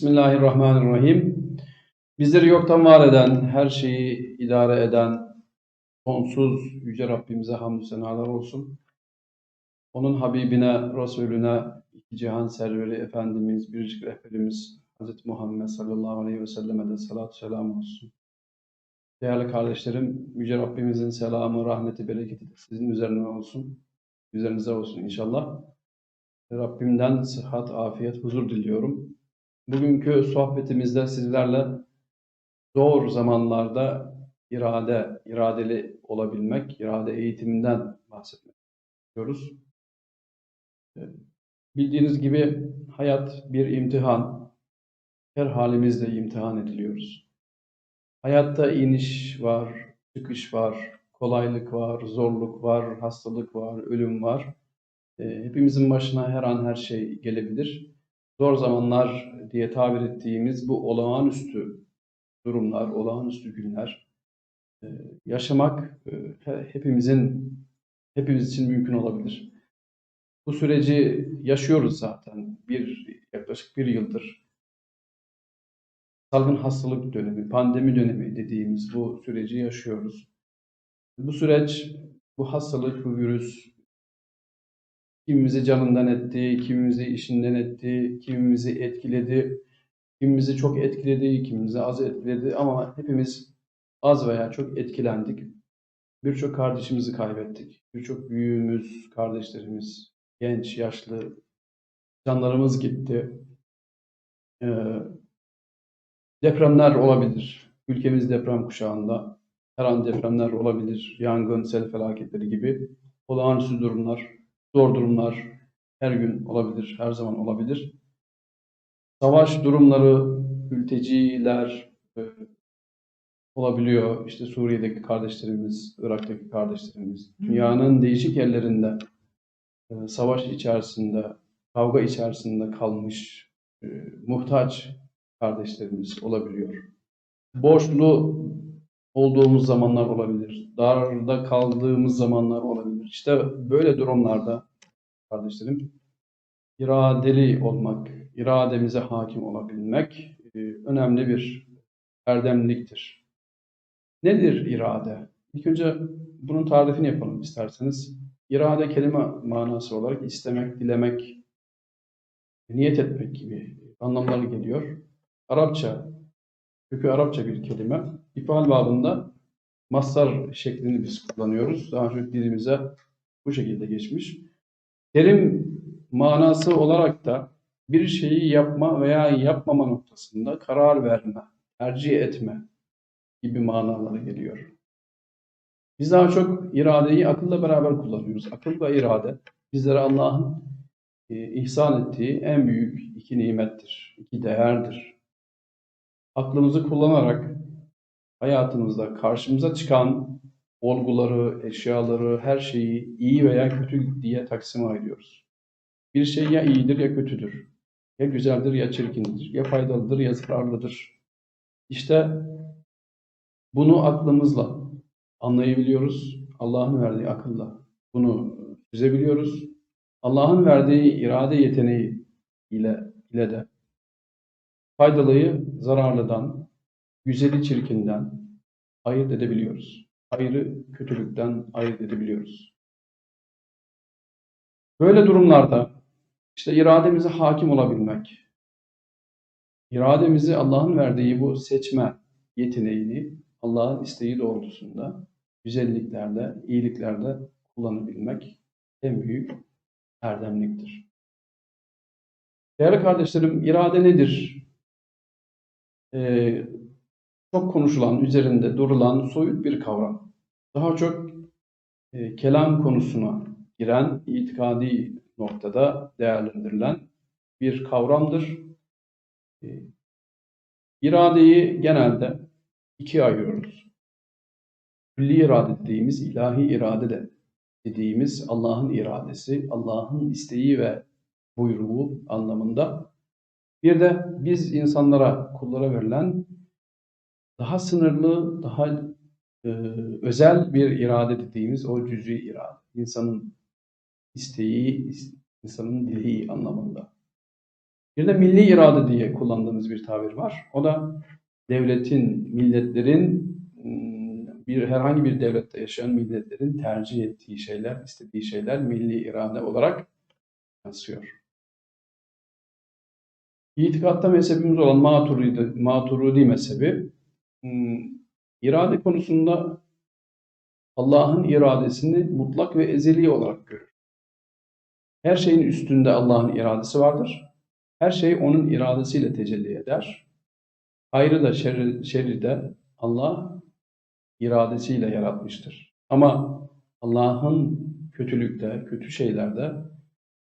Bismillahirrahmanirrahim. Bizleri yoktan var eden, her şeyi idare eden, sonsuz Yüce Rabbimize hamdü senalar olsun. Onun Habibine, Resulüne, iki cihan serveri Efendimiz, biricik rehberimiz Hz. Muhammed sallallahu aleyhi ve selleme de salatü selam olsun. Değerli kardeşlerim, Yüce Rabbimizin selamı, rahmeti, bereketi sizin üzerine olsun. Üzerinize olsun inşallah. Rabbimden sıhhat, afiyet, huzur diliyorum. Bugünkü sohbetimizde sizlerle zor zamanlarda irade, iradeli olabilmek, irade eğitiminden bahsetmek istiyoruz. Bildiğiniz gibi hayat bir imtihan. Her halimizde imtihan ediliyoruz. Hayatta iniş var, çıkış var, kolaylık var, zorluk var, hastalık var, ölüm var. Hepimizin başına her an her şey gelebilir zor zamanlar diye tabir ettiğimiz bu olağanüstü durumlar, olağanüstü günler e, yaşamak e, hepimizin hepimiz için mümkün olabilir. Bu süreci yaşıyoruz zaten. Bir yaklaşık bir yıldır salgın hastalık dönemi, pandemi dönemi dediğimiz bu süreci yaşıyoruz. Bu süreç, bu hastalık, bu virüs Kimimizi canından etti, kimimizi işinden etti, kimimizi etkiledi, kimimizi çok etkiledi, kimimizi az etkiledi ama hepimiz az veya çok etkilendik. Birçok kardeşimizi kaybettik. Birçok büyüğümüz, kardeşlerimiz, genç, yaşlı canlarımız gitti. Ee, depremler olabilir. Ülkemiz deprem kuşağında. Her an depremler olabilir. Yangın, sel felaketleri gibi olağanüstü durumlar Zor durumlar her gün olabilir, her zaman olabilir. Savaş durumları, mülteciler e, olabiliyor. İşte Suriye'deki kardeşlerimiz, Irak'taki kardeşlerimiz, dünyanın değişik yerlerinde e, savaş içerisinde, kavga içerisinde kalmış e, muhtaç kardeşlerimiz olabiliyor. Borçlu olduğumuz zamanlar olabilir. Darda kaldığımız zamanlar olabilir. İşte böyle durumlarda kardeşlerim iradeli olmak, irademize hakim olabilmek e, önemli bir erdemliktir. Nedir irade? İlk önce bunun tarifini yapalım isterseniz. İrade kelime manası olarak istemek, dilemek, niyet etmek gibi anlamları geliyor. Arapça, kökü Arapça bir kelime. İfal babında mastar şeklini biz kullanıyoruz. Daha önce dilimize bu şekilde geçmiş. Terim manası olarak da bir şeyi yapma veya yapmama noktasında karar verme, tercih etme gibi manaları geliyor. Biz daha çok iradeyi akılla beraber kullanıyoruz. Akıl ve irade bizlere Allah'ın e, ihsan ettiği en büyük iki nimettir, iki değerdir. Aklımızı kullanarak hayatımızda karşımıza çıkan olguları, eşyaları, her şeyi iyi veya kötü diye taksim ediyoruz. Bir şey ya iyidir ya kötüdür. Ya güzeldir ya çirkindir. Ya faydalıdır ya zararlıdır. İşte bunu aklımızla anlayabiliyoruz. Allah'ın verdiği akılla bunu çözebiliyoruz. Allah'ın verdiği irade yeteneği ile, ile de faydalıyı zararlıdan, güzeli çirkinden ayırt edebiliyoruz. Ayrı kötülükten ayırt edebiliyoruz. Böyle durumlarda işte irademize hakim olabilmek, irademizi Allah'ın verdiği bu seçme yeteneğini Allah'ın isteği doğrultusunda güzelliklerde, iyiliklerde kullanabilmek en büyük erdemliktir. Değerli kardeşlerim, irade nedir? Ee, çok konuşulan, üzerinde durulan soyut bir kavram. Daha çok e, kelam konusuna giren, itikadi noktada değerlendirilen bir kavramdır. E, iradeyi genelde ikiye ayırıyoruz. Külli irade dediğimiz, ilahi irade de dediğimiz Allah'ın iradesi, Allah'ın isteği ve buyruğu anlamında. Bir de biz insanlara, kullara verilen daha sınırlı, daha e, özel bir irade dediğimiz o cüz'i irade. İnsanın isteği, insanın dileği anlamında. Bir de milli irade diye kullandığımız bir tabir var. O da devletin, milletlerin bir herhangi bir devlette yaşayan milletlerin tercih ettiği şeyler, istediği şeyler milli irade olarak yansıyor. İtikatta mezhebimiz olan Maturidi, Maturidi mezhebi irade konusunda Allah'ın iradesini mutlak ve ezeli olarak görür. Her şeyin üstünde Allah'ın iradesi vardır. Her şey onun iradesiyle tecelli eder. Hayrı da şerri, şerri de Allah iradesiyle yaratmıştır. Ama Allah'ın kötülükte, kötü şeylerde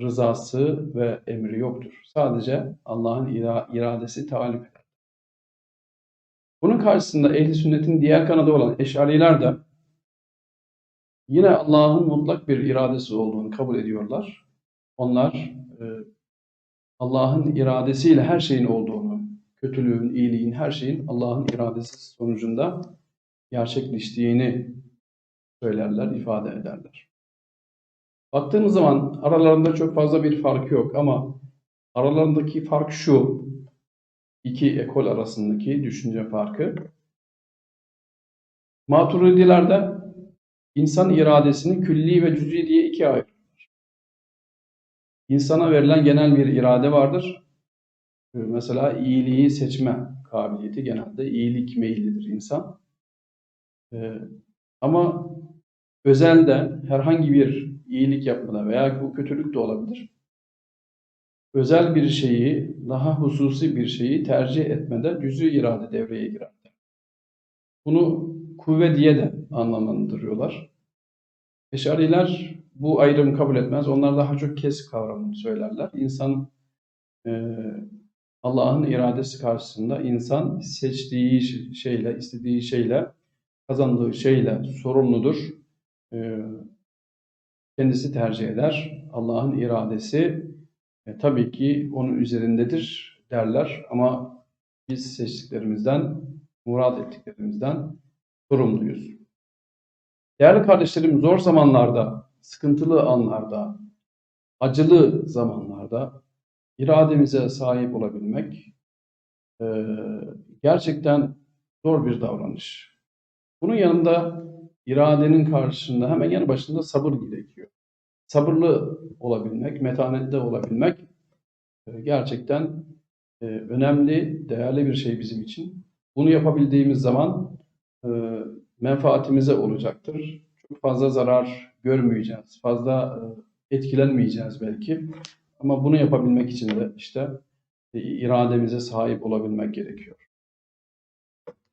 rızası ve emri yoktur. Sadece Allah'ın ira- iradesi talip eder. Bunun karşısında ehli sünnetin diğer kanadı olan eşariler de yine Allah'ın mutlak bir iradesi olduğunu kabul ediyorlar. Onlar e, Allah'ın iradesiyle her şeyin olduğunu, kötülüğün, iyiliğin, her şeyin Allah'ın iradesi sonucunda gerçekleştiğini söylerler, ifade ederler. Baktığımız zaman aralarında çok fazla bir fark yok ama aralarındaki fark şu, iki ekol arasındaki düşünce farkı. Maturidilerde insan iradesini külli ve cüz'i diye ikiye ayırırlar. İnsana verilen genel bir irade vardır. Ee, Mesela iyiliği seçme kabiliyeti genelde iyilik meyillidir insan. Ee, ama özelde herhangi bir iyilik yapmada veya bu kötülük de olabilir. Özel bir şeyi, daha hususi bir şeyi tercih etmede cüz'i irade devreye girer. Bunu kuvve diye de anlamlandırıyorlar. Eşariler bu ayrımı kabul etmez. Onlar daha çok kes kavramını söylerler. İnsan e, Allah'ın iradesi karşısında insan seçtiği şeyle, istediği şeyle, kazandığı şeyle sorumludur. E, kendisi tercih eder. Allah'ın iradesi e, tabii ki onun üzerindedir derler ama biz seçtiklerimizden, murad ettiklerimizden sorumluyuz. Değerli kardeşlerim zor zamanlarda, sıkıntılı anlarda, acılı zamanlarda irademize sahip olabilmek e, gerçekten zor bir davranış. Bunun yanında iradenin karşısında hemen yanı başında sabır gerekiyor. Sabırlı olabilmek, metanetli olabilmek e, gerçekten e, önemli, değerli bir şey bizim için. Bunu yapabildiğimiz zaman e, menfaatimize olacaktır. Çok fazla zarar görmeyeceğiz. Fazla etkilenmeyeceğiz belki. Ama bunu yapabilmek için de işte irademize sahip olabilmek gerekiyor.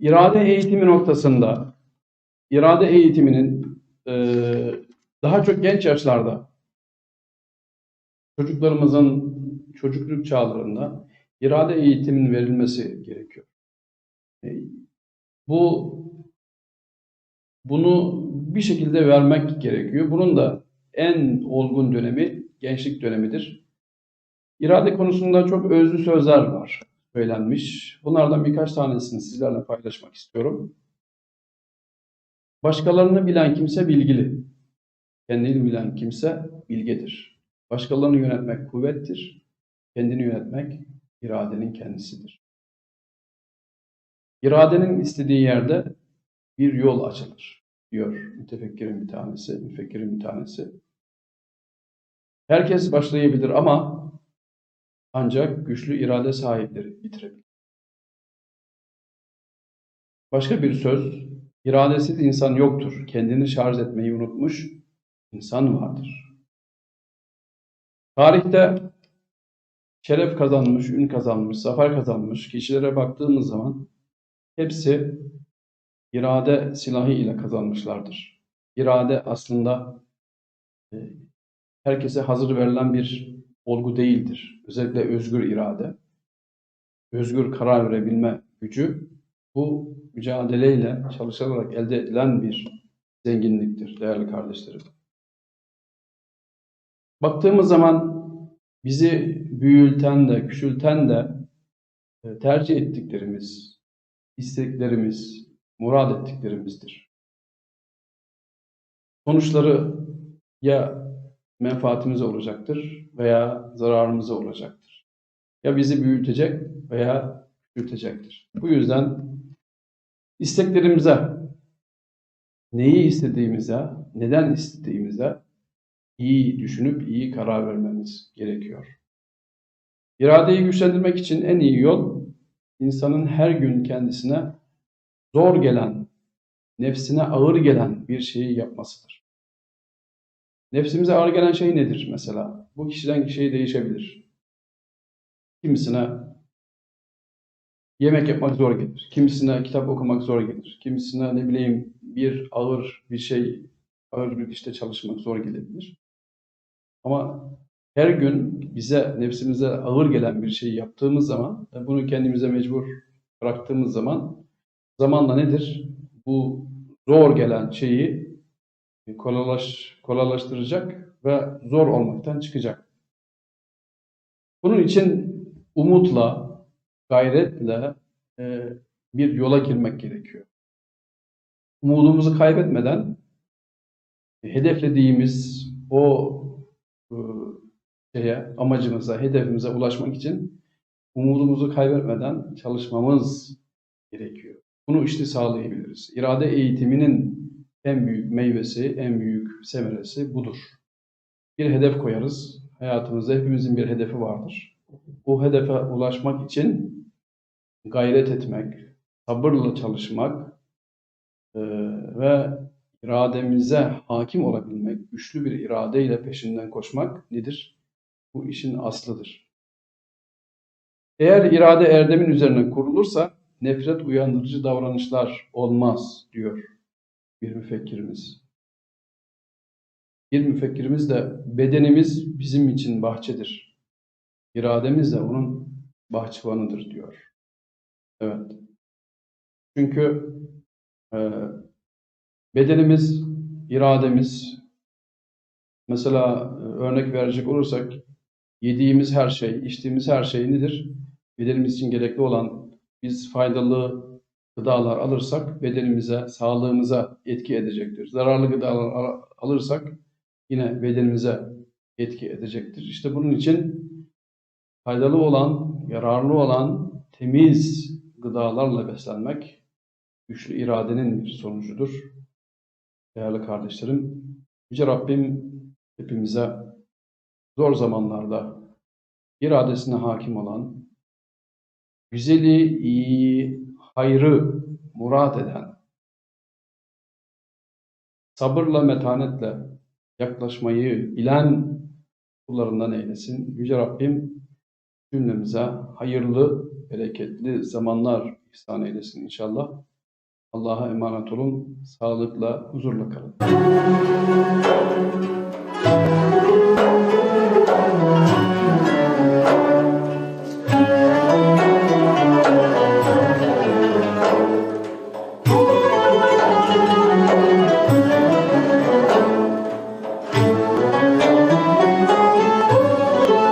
İrade eğitimi noktasında irade eğitiminin daha çok genç yaşlarda çocuklarımızın çocukluk çağlarında irade eğitiminin verilmesi gerekiyor. E, bu bunu bir şekilde vermek gerekiyor. Bunun da en olgun dönemi gençlik dönemidir. İrade konusunda çok özlü sözler var söylenmiş. Bunlardan birkaç tanesini sizlerle paylaşmak istiyorum. Başkalarını bilen kimse bilgili. Kendini bilen kimse bilgedir. Başkalarını yönetmek kuvvettir. Kendini yönetmek iradenin kendisidir. İradenin istediği yerde bir yol açılır diyor mütefekkirin bir tanesi, müfekkirin bir tanesi. Herkes başlayabilir ama ancak güçlü irade sahipleri bitirebilir. Başka bir söz, iradesiz insan yoktur. Kendini şarj etmeyi unutmuş insan vardır. Tarihte şeref kazanmış, ün kazanmış, zafer kazanmış kişilere baktığımız zaman hepsi irade silahı ile kazanmışlardır. İrade aslında e, herkese hazır verilen bir olgu değildir. Özellikle özgür irade, özgür karar verebilme gücü bu mücadeleyle çalışılarak elde edilen bir zenginliktir değerli kardeşlerim. Baktığımız zaman bizi büyülten de, küçülten de e, tercih ettiklerimiz, isteklerimiz, murad ettiklerimizdir. Sonuçları ya menfaatimize olacaktır veya zararımıza olacaktır. ya bizi büyütecek veya küçültecektir. Bu yüzden isteklerimize, neyi istediğimize, neden istediğimize iyi düşünüp iyi karar vermemiz gerekiyor. İradeyi güçlendirmek için en iyi yol insanın her gün kendisine zor gelen, nefsine ağır gelen bir şeyi yapmasıdır. Nefsimize ağır gelen şey nedir mesela? Bu kişiden kişiye değişebilir. Kimisine yemek yapmak zor gelir. Kimisine kitap okumak zor gelir. Kimisine ne bileyim bir ağır bir şey, ağır bir işte çalışmak zor gelebilir. Ama her gün bize, nefsimize ağır gelen bir şeyi yaptığımız zaman, bunu kendimize mecbur bıraktığımız zaman, zamanla nedir? Bu zor gelen şeyi kolaylaş, kolaylaştıracak ve zor olmaktan çıkacak. Bunun için umutla, gayretle e, bir yola girmek gerekiyor. Umudumuzu kaybetmeden hedeflediğimiz o e, şeye, amacımıza, hedefimize ulaşmak için umudumuzu kaybetmeden çalışmamız gerekiyor. Bunu işte sağlayabiliriz. İrade eğitiminin en büyük meyvesi, en büyük semeresi budur. Bir hedef koyarız. Hayatımızda hepimizin bir hedefi vardır. Bu hedefe ulaşmak için gayret etmek, sabırla çalışmak e, ve irademize hakim olabilmek, güçlü bir iradeyle peşinden koşmak nedir? Bu işin aslıdır. Eğer irade erdemin üzerine kurulursa nefret uyandırıcı davranışlar olmaz diyor bir müfekkirimiz. Bir müfekkirimiz de bedenimiz bizim için bahçedir. İrademiz de onun bahçıvanıdır diyor. Evet. Çünkü e, bedenimiz, irademiz, mesela e, örnek verecek olursak yediğimiz her şey, içtiğimiz her şey nedir? Bedenimiz için gerekli olan biz faydalı gıdalar alırsak bedenimize, sağlığımıza etki edecektir. Zararlı gıdalar al- alırsak yine bedenimize etki edecektir. İşte bunun için faydalı olan, yararlı olan, temiz gıdalarla beslenmek güçlü iradenin bir sonucudur. Değerli kardeşlerim, Yüce Rabbim hepimize zor zamanlarda iradesine hakim olan, güzeli, iyi, hayrı murat eden, sabırla, metanetle yaklaşmayı bilen kullarından eylesin. Yüce Rabbim cümlemize hayırlı, bereketli zamanlar ihsan eylesin inşallah. Allah'a emanet olun. Sağlıkla, huzurla kalın. Müzik